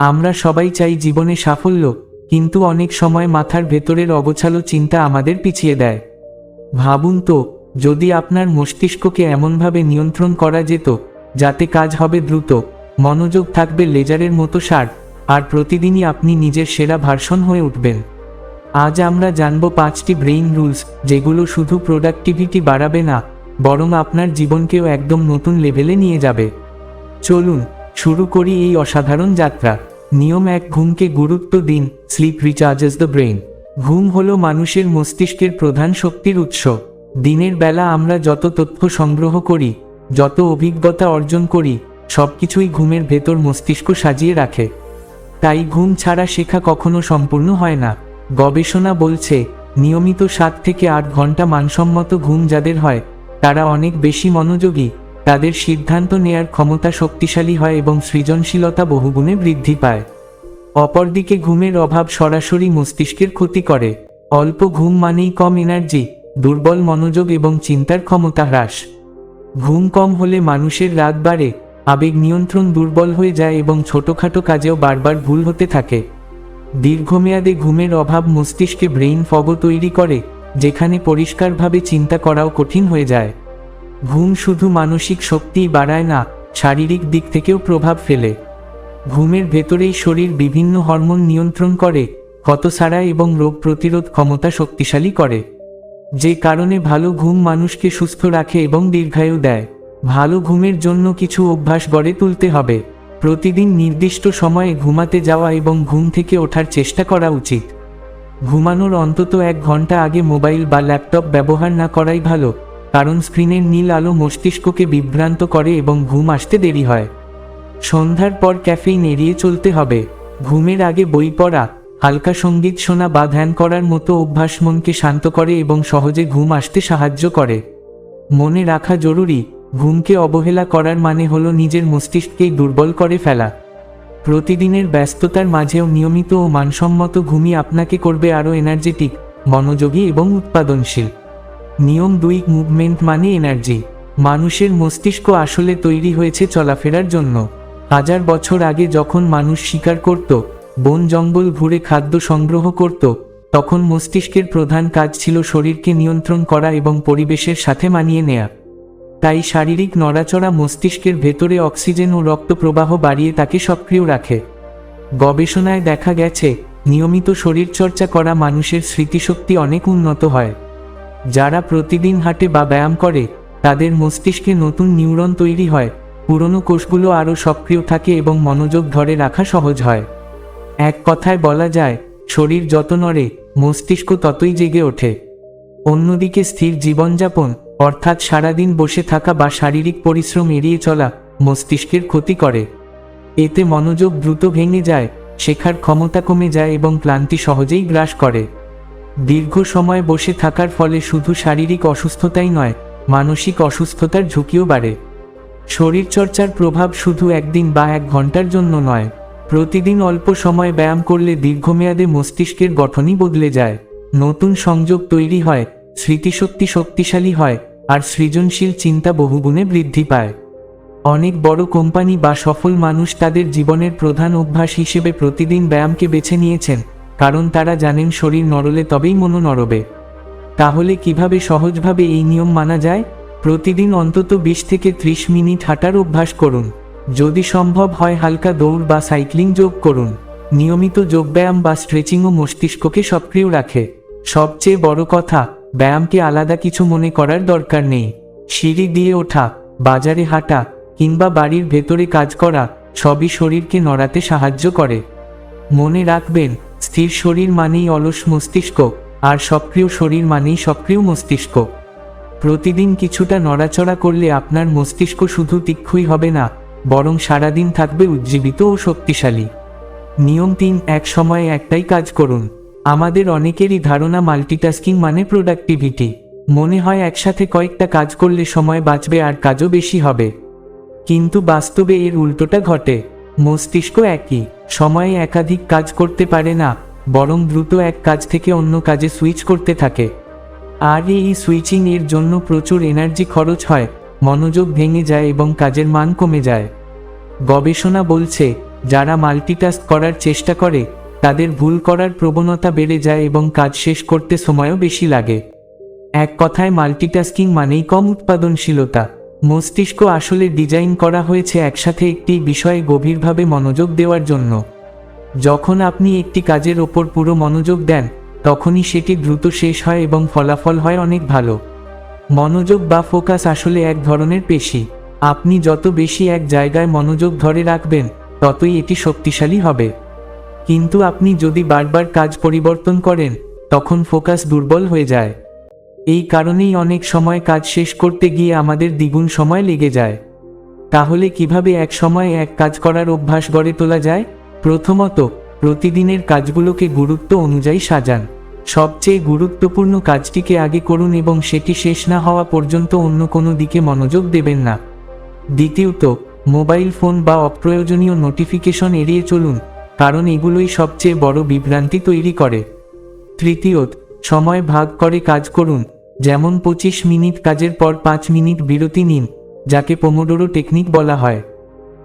আমরা সবাই চাই জীবনে সাফল্য, কিন্তু অনেক সময় মাথার ভেতরের অগোছালো চিন্তা আমাদের পিছিয়ে দেয়। ভাবুন তো, যদি আপনার মস্তিষ্ককে এমনভাবে নিয়ন্ত্রণ করা যেত, যাতে কাজ হবে দ্রুত, মনোযোগ থাকবে লেজারের মতো শার্প আর প্রতিদিনই আপনি নিজের সেরা ভার্সন হয়ে উঠবেন। আজ আমরা জানব পাঁচটি ব্রেইন রুলস, যেগুলো শুধু প্রোডাক্টিভিটি বাড়াবে না, বরং আপনার জীবনকেও একদম নতুন লেভেলে নিয়ে যাবে। চলুন, শুরু করি এই অসাধারণ যাত্রা। নিয়ম এক, ঘুমকে গুরুত্ব দিন স্লিপ রিচার্জেস দ্য ব্রেইন ঘুম হলো মানুষের মস্তিষ্কের প্রধান শক্তির উৎস। দিনের বেলা আমরা যত তথ্য সংগ্রহ করি, যত অভিজ্ঞতা অর্জন করি, সবকিছুই ঘুমের ভেতর মস্তিষ্ক সাজিয়ে রাখে। তাই ঘুম ছাড়া শেখা কখনো সম্পূর্ণ হয় না। গবেষণা বলছে, নিয়মিত সাত থেকে আট ঘণ্টা মানসম্মত ঘুম যাদের হয়, তারা অনেক বেশি মনোযোগী তাদের সিদ্ধান্ত নেয়ার ক্ষমতা শক্তিশালী হয় এবং সৃজনশীলতা বহুগুণে বৃদ্ধি পায়। অপরদিকে ঘুমের অভাব সরাসরি মস্তিষ্কের ক্ষতি করে। অল্প ঘুম মানেই কম এনার্জি, দুর্বল মনোযোগ এবং চিন্তার ক্ষমতা হ্রাস। ঘুম কম হলে মানুষের রাত বাড়ে, আবেগ নিয়ন্ত্রণ দুর্বল হয়ে যায় এবং ছোটখাটো কাজেও বারবার ভুল হতে থাকে। দীর্ঘমেয়াদে ঘুমের অভাব মস্তিষ্কে ব্রেইন ফগ তৈরি করে, যেখানে পরিষ্কারভাবে চিন্তা করাও কঠিন হয়ে যায়। ঘুম শুধু মানসিক শক্তিই বাড়ায় না, শারীরিক দিক থেকেও প্রভাব ফেলে। ঘুমের ভেতরেই শরীর বিভিন্ন হরমোন নিয়ন্ত্রণ করে ক্ষত সারা এবং রোগ প্রতিরোধ ক্ষমতা শক্তিশালী করে। যে কারণে ভালো ঘুম মানুষকে সুস্থ রাখে এবং দীর্ঘায়ু দেয়। ভালো ঘুমের জন্য কিছু অভ্যাস গড়ে তুলতে হবে। প্রতিদিন নির্দিষ্ট সময়ে ঘুমাতে যাওয়া এবং ঘুম থেকে ওঠার চেষ্টা করা উচিত। ঘুমানোর অন্তত এক ঘণ্টা আগে মোবাইল বা ল্যাপটপ ব্যবহার না করাই ভালো। কারণ স্ক্রিনের নীল আলো মস্তিষ্ককে বিভ্রান্ত করে এবং ঘুম আসতে দেরি হয়। সন্ধ্যার পর ক্যাফেইন এড়িয়ে চলতে হবে। ঘুমের আগে বই পড়া, হালকা সংগীত শোনা বা ধ্যান করার মতো অভ্যাস মনকে শান্ত করে এবং সহজে ঘুম আসতে সাহায্য করে। মনে রাখা জরুরি, ঘুমকে অবহেলা করার মানে হলো নিজের মস্তিষ্ককেই দুর্বল করে ফেলা। প্রতিদিনের ব্যস্ততার মাঝেও নিয়মিত ও মানসম্মত ঘুমই আপনাকে করবে আরও এনার্জেটিক মনোযোগী এবং উৎপাদনশীল। নিয়ম দুই মুভমেন্ট মানে এনার্জি মানুষের মস্তিষ্ক আসলে তৈরি হয়েছে চলাফেরার জন্য। হাজার বছর আগে যখন মানুষ শিকার করত, বন জঙ্গল ঘুরে খাদ্য সংগ্রহ করত, তখন মস্তিষ্কের প্রধান কাজ ছিল শরীরকে নিয়ন্ত্রণ করা এবং পরিবেশের সাথে মানিয়ে নেয়া। তাই শারীরিক নড়াচড়া মস্তিষ্কের ভেতরে অক্সিজেন ও রক্ত প্রবাহ বাড়িয়ে তাকে সক্রিয় রাখে। গবেষণায় দেখা গেছে, নিয়মিত শরীরচর্চা করা মানুষের স্মৃতিশক্তি অনেক উন্নত হয়। যারা প্রতিদিন হাঁটে বা ব্যায়াম করে, তাদের মস্তিষ্কে নতুন নিউরন তৈরি হয়। পুরনো কোষগুলো আরও সক্রিয় থাকে এবং মনোযোগ ধরে রাখা সহজ হয়। এক কথায় বলা যায়, শরীর যত নড়ে, মস্তিষ্ক ততই জেগে ওঠে। অন্যদিকে স্থির জীবনযাপন, অর্থাৎ সারাদিন বসে থাকা বা শারীরিক পরিশ্রম এড়িয়ে চলা, মস্তিষ্কের ক্ষতি করে। এতে মনোযোগ দ্রুত ভেঙে যায়, শেখার ক্ষমতা কমে যায় এবং ক্লান্তি সহজেই গ্রাস করে। দীর্ঘ সময় বসে থাকার ফলে শুধু শারীরিক অসুস্থতাই নয়, মানসিক অসুস্থতার ঝুঁকিও বাড়ে। শরীরচর্চার প্রভাব শুধু একদিন বা এক ঘণ্টার জন্য নয়, প্রতিদিন অল্প সময় ব্যায়াম করলে দীর্ঘমেয়াদে মস্তিষ্কের গঠনই বদলে যায়। নতুন সংযোগ তৈরি হয়, স্মৃতিশক্তি শক্তিশালী হয়, আর সৃজনশীল চিন্তা বহুগুণে বৃদ্ধি পায়। অনেক বড় কোম্পানি বা সফল মানুষ তাদের জীবনের প্রধান অভ্যাস হিসেবে প্রতিদিন ব্যায়ামকে বেছে নিয়েছেন। কারণ তারা জানেন শরীর নড়লে তবেই মনো নড়বে। তাহলে কীভাবে সহজভাবে এই নিয়ম মানা যায়? প্রতিদিন অন্তত বিশ থেকে ত্রিশ মিনিট হাঁটার অভ্যাস করুন। যদি সম্ভব হয় হালকা দৌড় বা সাইক্লিং যোগ করুন। নিয়মিত যোগব্যায়াম বা স্ট্রেচিংও মস্তিষ্ককে সক্রিয় রাখে। সবচেয়ে বড় কথা, ব্যায়ামকে আলাদা কিছু মনে করার দরকার নেই। সিঁড়ি দিয়ে ওঠা, বাজারে হাঁটা, কিংবা বাড়ির ভেতরে কাজ করা, সবই শরীরকে নড়াতে সাহায্য করে। মনে রাখবেন স্থির শরীর মানেই অলস মস্তিষ্ক, আর সক্রিয় শরীর মানেই সক্রিয় মস্তিষ্ক। প্রতিদিন কিছুটা নড়াচড়া করলে আপনার মস্তিষ্ক শুধু তীক্ষ্ণই হবে না, বরং সারাদিন থাকবে উজ্জীবিত ও শক্তিশালী। নিয়ম তিন, এক সময়ে একটাই কাজ করুন। আমাদের অনেকেরই ধারণা মাল্টিটাস্কিং মানে প্রোডাক্টিভিটি। মনে হয় একসাথে কয়েকটা কাজ করলে সময় বাঁচবে আর কাজও বেশি হবে। কিন্তু বাস্তবে এর উল্টোটা ঘটে। মস্তিষ্ক একই, সময়ে একাধিক কাজ করতে পারে না বরং দ্রুত এক কাজ থেকে অন্য কাজে সুইচ করতে থাকে। আর এই সুইচিং এর জন্য প্রচুর এনার্জি খরচ হয়, মনোযোগ ভেঙে যায় এবং কাজের মান কমে যায়। গবেষণা বলছে, যারা মাল্টিটাস্ক করার চেষ্টা করে, তাদের ভুল করার প্রবণতা বেড়ে যায় এবং কাজ শেষ করতে সময়ও বেশি লাগে। এক কথায় মাল্টিটাস্কিং মানেই কম উৎপাদনশীলতা। মস্তিষ্ক আসলে ডিজাইন করা হয়েছে একসাথে একটি বিষয়ে গভীরভাবে মনোযোগ দেওয়ার জন্য। যখন আপনি একটি কাজের ওপর পুরো মনোযোগ দেন, তখনই সেটি দ্রুত শেষ হয় এবং ফলাফল হয় অনেক ভালো। মনোযোগ বা ফোকাস আসলে এক ধরনের পেশি। আপনি যত বেশি এক জায়গায় মনোযোগ ধরে রাখবেন, ততই এটি শক্তিশালী হবে। কিন্তু আপনি যদি বারবার কাজ পরিবর্তন করেন, তখন ফোকাস দুর্বল হয়ে যায়। এই কারণেই অনেক সময় কাজ শেষ করতে গিয়ে আমাদের দ্বিগুণ সময় লেগে যায়। তাহলে কীভাবে এক সময়ে এক কাজ করার অভ্যাস গড়ে তোলা যায়? প্রথমত, প্রতিদিনের কাজগুলোকে গুরুত্ব অনুযায়ী সাজান। সবচেয়ে গুরুত্বপূর্ণ কাজটিকে আগে করুন এবং সেটি শেষ না হওয়া পর্যন্ত অন্য কোনো দিকে মনোযোগ দেবেন না। দ্বিতীয়ত, মোবাইল ফোন বা অপ্রয়োজনীয় নোটিফিকেশন এড়িয়ে চলুন, কারণ এগুলোই সবচেয়ে বড় বিভ্রান্তি তৈরি করে। তৃতীয়ত, সময় ভাগ করে কাজ করুন, যেমন পঁচিশ মিনিট কাজের পর পাঁচ মিনিট বিরতি নিন, যাকে পোমোডোরো টেকনিক বলা হয়।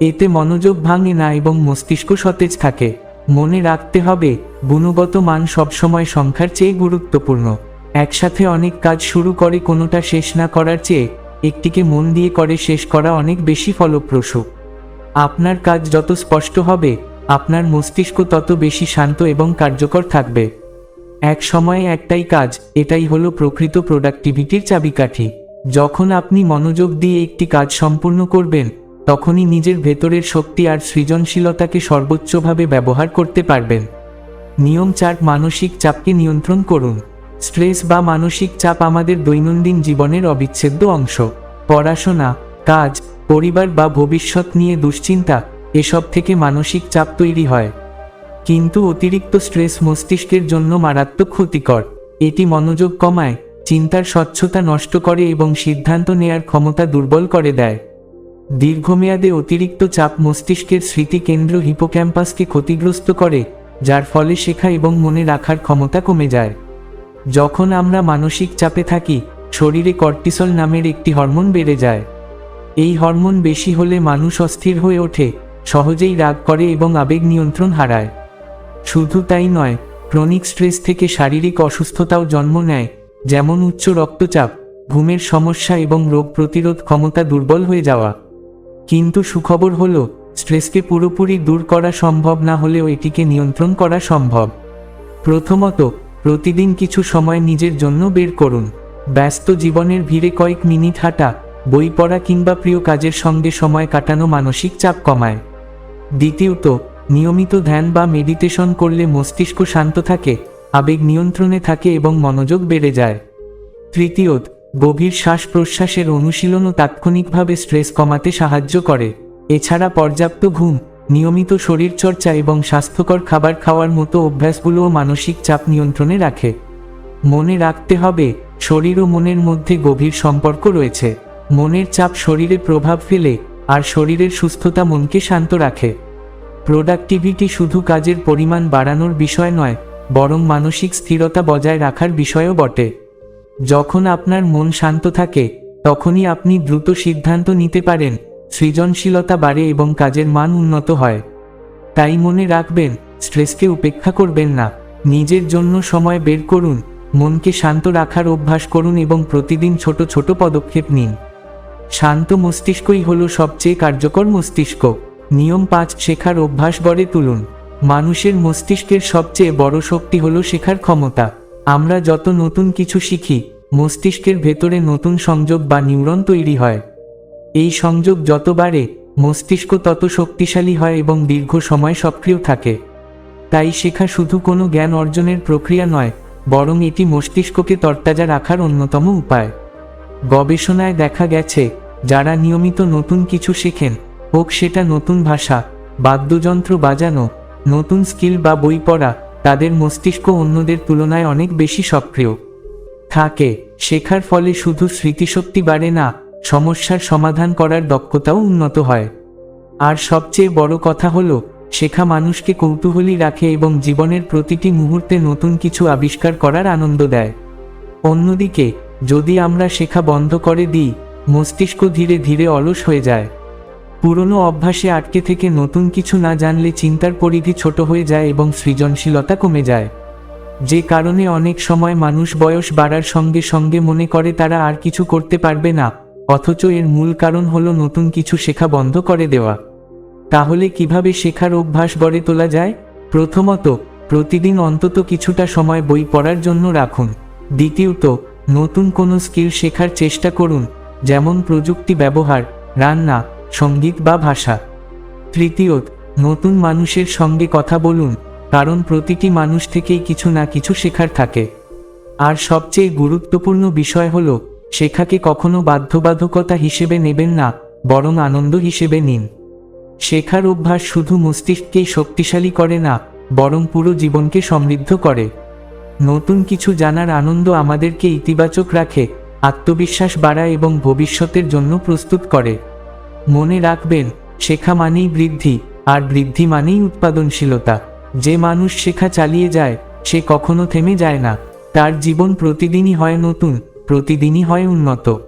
এতে মনোযোগ ভাঙে না এবং মস্তিষ্ক সতেজ থাকে। মনে রাখতে হবে, গুণগত মান সবসময় সংখ্যার চেয়ে গুরুত্বপূর্ণ। একসাথে অনেক কাজ শুরু করে কোনোটা শেষ না করার চেয়ে, একটিকে মন দিয়ে করে শেষ করা অনেক বেশি ফলপ্রসূ। আপনার কাজ যত স্পষ্ট হবে, আপনার মস্তিষ্ক তত বেশি শান্ত এবং কার্যকর থাকবে। এক সময়ে একটাই কাজ, এটাই হলো প্রকৃত প্রোডাক্টিভিটির চাবিকাঠি। যখন আপনি মনোযোগ দিয়ে একটি কাজ সম্পূর্ণ করবেন তখনই নিজের ভেতরের শক্তি আর সৃজনশীলতাকে সর্বোচ্চভাবে ব্যবহার করতে পারবেন। নিয়ম চার, মানসিক চাপকে নিয়ন্ত্রণ করুন। স্ট্রেস বা মানসিক চাপ আমাদের দৈনন্দিন জীবনের অবিচ্ছেদ্য অংশ। পড়াশোনা, কাজ, পরিবার বা ভবিষ্যৎ নিয়ে দুশ্চিন্তা, এসব থেকে মানসিক চাপ তৈরি হয়। কিন্তু অতিরিক্ত স্ট্রেস মস্তিষ্কের জন্য মারাত্মক ক্ষতিকর। এটি মনোযোগ কমায়, চিন্তার স্বচ্ছতা নষ্ট করে এবং সিদ্ধান্ত নেয়ার ক্ষমতা দুর্বল করে দেয়। দীর্ঘমেয়াদে অতিরিক্ত চাপ মস্তিষ্কের স্মৃতিকেন্দ্র হিপোক্যাম্পাসকে ক্ষতিগ্রস্ত করে, যার ফলে শেখা এবং মনে রাখার ক্ষমতা কমে যায়। যখন আমরা মানসিক চাপে থাকি, শরীরে কর্টিসল নামের একটি হরমোন বেড়ে যায়। এই হরমোন বেশি হলে মানুষ অস্থির হয়ে ওঠে, সহজেই রাগ করে এবং আবেগ নিয়ন্ত্রণ হারায়। শুধু তাই নয়, ক্রনিক স্ট্রেস থেকে শারীরিক অসুস্থতাও জন্ম নেয়, যেমন উচ্চ রক্তচাপ, ঘুমের সমস্যা এবং রোগ প্রতিরোধ ক্ষমতা দুর্বল হয়ে যাওয়া। কিন্তু সুখবর হলো, স্ট্রেসকে পুরোপুরি দূর করা সম্ভব না হলেও এটিকে নিয়ন্ত্রণ করা সম্ভব। প্রথমত, প্রতিদিন কিছু সময় নিজের জন্য বের করুন। ব্যস্ত জীবনের ভিড়ে কয়েক মিনিট হাঁটা, বই পড়া কিংবা প্রিয় কাজের সঙ্গে সময় কাটানো মানসিক চাপ কমায়। দ্বিতীয়ত, নিয়মিত ধ্যান বা মেডিটেশন করলে মস্তিষ্ক শান্ত থাকে, আবেগ নিয়ন্ত্রণে থাকে এবং মনোযোগ বেড়ে যায়। তৃতীয়ত গভীর শ্বাস প্রশ্বাসের অনুশীলনও তাৎক্ষণিকভাবে স্ট্রেস কমাতে সাহায্য করে। এছাড়া পর্যাপ্ত ঘুম, নিয়মিত শরীরচর্চা এবং স্বাস্থ্যকর খাবার খাওয়ার মতো অভ্যাসগুলোও মানসিক চাপ নিয়ন্ত্রণে রাখে। মনে রাখতে হবে, শরীর ও মনের মধ্যে গভীর সম্পর্ক রয়েছে। মনের চাপ শরীরে প্রভাব ফেলে আর শরীরের সুস্থতা মনকে শান্ত রাখে। প্রোডাক্টিভিটি শুধু কাজের পরিমাণ বাড়ানোর বিষয় নয়, বরং মানসিক স্থিরতা বজায় রাখার বিষয়ও বটে। যখন আপনার মন শান্ত থাকে, তখনই আপনি দ্রুত সিদ্ধান্ত নিতে পারেন, সৃজনশীলতা বাড়ে এবং কাজের মান উন্নত হয়। তাই মনে রাখবেন, স্ট্রেসকে উপেক্ষা করবেন না, নিজের জন্য সময় বের করুন, মনকে শান্ত রাখার অভ্যাস করুন এবং প্রতিদিন ছোট ছোট পদক্ষেপ নিন। শান্ত মস্তিষ্কই হল সবচেয়ে কার্যকর মস্তিষ্ক। নিয়ম পাঁচ, শেখার অভ্যাস গড়ে তুলুন। মানুষের মস্তিষ্কের সবচেয়ে বড় শক্তি হল শেখার ক্ষমতা। আমরা যত নতুন কিছু শিখি, মস্তিষ্কের ভেতরে নতুন সংযোগ বা নিউরন তৈরি হয়। এই সংযোগ যত বাড়ে, মস্তিষ্ক তত শক্তিশালী হয় এবং দীর্ঘ সময় সক্রিয় থাকে। তাই শেখা শুধু কোনো জ্ঞান অর্জনের প্রক্রিয়া নয়, বরং এটি মস্তিষ্ককে তরতাজা রাখার অন্যতম উপায়। গবেষণায় দেখা গেছে, যারা নিয়মিত নতুন কিছু শেখেন, হোক সেটা নতুন ভাষা, বাদ্যযন্ত্র বাজানো, নতুন স্কিল বা বই পড়া তাদের মস্তিষ্ক অন্যদের তুলনায় অনেক বেশি সক্রিয়। থাকে, শেখার ফলে শুধু স্মৃতিশক্তি বাড়ে না, সমস্যার সমাধান করার দক্ষতাও উন্নত হয়। আর সবচেয়ে বড় কথা হলো, শেখা মানুষকে কৌতূহলী রাখে এবং জীবনের প্রতিটি মুহূর্তে নতুন কিছু আবিষ্কার করার আনন্দ দেয়। অন্যদিকে, যদি আমরা শেখা বন্ধ করে দিই, মস্তিষ্ক ধীরে ধীরে অলস হয়ে যায়। পুরনো অভ্যাসে আটকে থেকে নতুন কিছু না জানলে চিন্তার পরিধি ছোট হয়ে যায় এবং সৃজনশীলতা কমে যায়। যে কারণে অনেক সময় মানুষ বয়স বাড়ার সঙ্গে সঙ্গে মনে করে তারা আর কিছু করতে পারবে না, অথচ এর মূল কারণ হলো নতুন কিছু শেখা বন্ধ করে দেওয়া। তাহলে কীভাবে শেখার অভ্যাস গড়ে তোলা যায়? প্রথমত, প্রতিদিন অন্তত কিছুটা সময় বই পড়ার জন্য রাখুন। দ্বিতীয়ত, নতুন কোনো স্কিল শেখার চেষ্টা করুন, যেমন প্রযুক্তি ব্যবহার, রান্না সংগীত বা ভাষা। তৃতীয়ত, নতুন মানুষের সঙ্গে কথা বলুন, কারণ প্রতিটি মানুষ থেকেই কিছু না কিছু শেখার থাকে। আর সবচেয়ে গুরুত্বপূর্ণ বিষয় হল, শেখাকে কখনো বাধ্যবাধকতা হিসেবে নেবেন না, বরং আনন্দ হিসেবে নিন। শেখার অভ্যাস শুধু মস্তিষ্ককেই শক্তিশালী করে না, বরং পুরো জীবনকে সমৃদ্ধ করে। নতুন কিছু জানার আনন্দ আমাদেরকে ইতিবাচক রাখে, আত্মবিশ্বাস বাড়ায় এবং ভবিষ্যতের জন্য প্রস্তুত করে। মনে রাখবেন, শেখা মানেই বৃদ্ধি, আর বৃদ্ধি মানেই উৎপাদনশীলতা। যে মানুষ শেখা চালিয়ে যায়, সে কখনো থেমে যায় না। তার জীবন প্রতিদিনই হয় নতুন, প্রতিদিনই হয় উন্নত।